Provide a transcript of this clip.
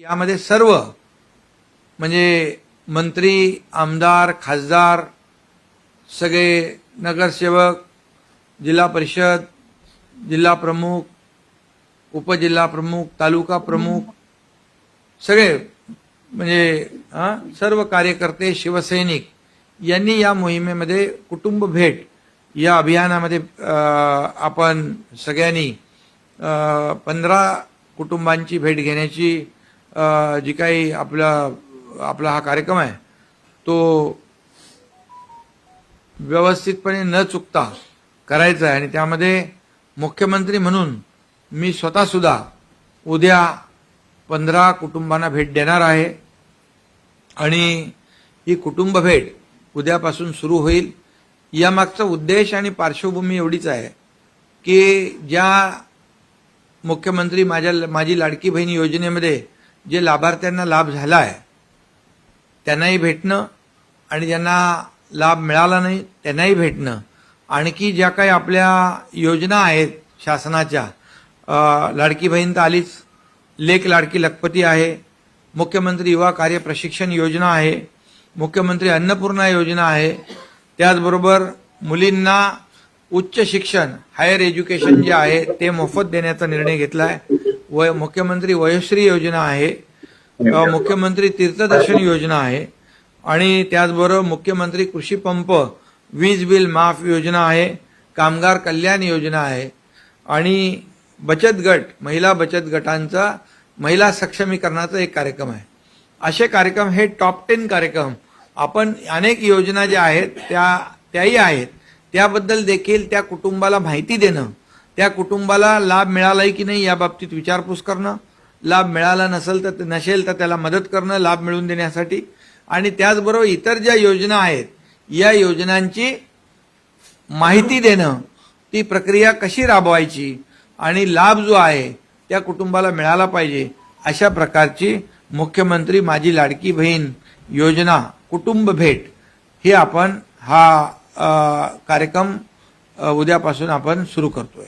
यामध्ये सर्व म्हणजे मंत्री आमदार खासदार सगळे नगरसेवक जिल्हा परिषद जिल्हा प्रमुख उपजिल्हा प्रमुख तालुका प्रमुख सगळे म्हणजे हा, सर्व कार्यकर्ते शिवसैनिक यांनी या मोहिमेमध्ये कुटुंब भेट या अभियानामध्ये आपण सगळ्यांनी पंधरा कुटुंबांची भेट घेण्याची जी काही आपला आपला हा कार्यक्रम आहे तो व्यवस्थितपणे न चुकता करायचा आहे आणि त्यामध्ये मुख्यमंत्री म्हणून मी स्वतःसुद्धा उद्या पंधरा कुटुंबांना भेट देणार आहे आणि ही कुटुंब भेट उद्यापासून सुरू होईल. यामागचा उद्देश आणि पार्श्वभूमी एवढीच आहे की ज्या मुख्यमंत्री माझ्या माझी लाडकी बहीण योजनेमध्ये जे लाभार्थ्यांना लाभ झाला आहे त्यांनाही भेटणं आणि ज्यांना लाभ मिळाला नाही त्यांनाही भेटणं. आणखी ज्या काही आपल्या योजना आहेत शासनाच्या लाडकी बहीण तर आलीच लेख लाडकी लखपती आहे मुख्यमंत्री युवा कार्य प्रशिक्षण योजना आहे मुख्यमंत्री अन्नपूर्णा योजना आहे त्याचबरोबर मुलींना उच्च शिक्षण हायर एज्युकेशन जे आहे ते मोफत देण्याचा निर्णय घेतला आहे वय मुख्यमंत्री वयोश्री योजना आहे मुख्यमंत्री तीर्थदर्शन योजना आहे आणि त्याचबरोबर मुख्यमंत्री कृषी पंप वीज बिल माफ योजना आहे कामगार कल्याण योजना आहे आणि बचत गट महिला बचत गटांचा महिला सक्षमीकरणाचा एक कार्यक्रम आहे. असे कार्यक्रम हे टॉप टेन कार्यक्रम. आपण अनेक योजना ज्या आहेत त्या त्याही आहेत. त्याबद्दल देखील त्या कुटुंबाला माहिती देणं त्या कुटुंबाला लाभ मिळालाय की नाही या बाबतीत विचारपूस करणं लाभ मिळाला नसेल तर नसेल तर त्याला मदत करणं लाभ मिळवून देण्यासाठी. आणि त्याचबरोबर इतर ज्या योजना आहेत या योजनांची माहिती देणं ती प्रक्रिया कशी राबवायची आणि लाभ जो आहे त्या कुटुंबाला मिळाला पाहिजे अशा प्रकारची मुख्यमंत्री माझी लाडकी बहीण योजना कुटुंब भेट हे आपण हा कार्यक्रम उद्यापासून आपण सुरू करतोय.